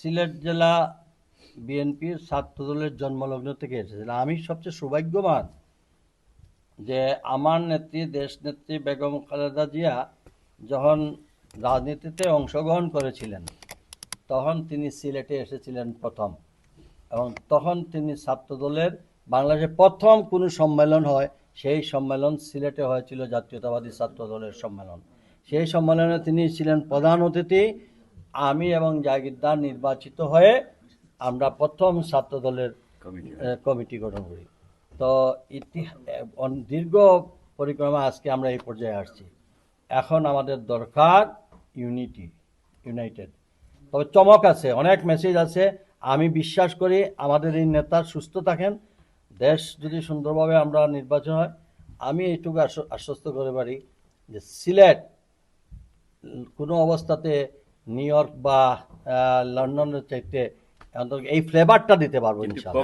সিলেট জেলা বিএনপির ছাত্রদলের জন্মলগ্ন থেকে এসেছিলাম আমি সবচেয়ে সৌভাগ্যবান যে আমার নেত্রী, দেশ নেত্রী বেগম খালেদা জিয়া যখন রাজনীতিতে অংশগ্রহণ করেছিলেন, তখন তিনি সিলেটে এসেছিলেন প্রথম এবং তখন তিনি ছাত্রদলের বাংলাদেশে প্রথম কোনো সম্মেলন হয়, সেই সম্মেলন সিলেটে হয়েছিল জাতীয়তাবাদী ছাত্রদলের সম্মেলন। সেই সম্মেলনে তিনি ছিলেন প্রধান অতিথি আমি এবং জাগিরদার নির্বাচিত হয়ে আমরা প্রথম ছাত্রদলের আহ, কমিটি গঠন করি। তো ইতিহাস দীর্ঘ পরিক্রমা আজকে আমরা এই পর্যায়ে আসছি। এখন আমাদের দরকার ইউনিটি ইউনাইটেড। তবে চমক আছে অনেক মেসেজ আছে। আমি বিশ্বাস করি আমাদের এই নেতা সুস্থ থাকেন। দেশ যদি সুন্দরভাবে আমরা নির্বাচন হয় আমি এইটুকু আশ্বস্ত করে পারি যে সিলেট কোনো অবস্থাতে নিউ ইয়র্ক বা আহ, লন্ডনের চাইতে এই ফ্লেভারটা দিতে পারব ইনশাআল্লাহ।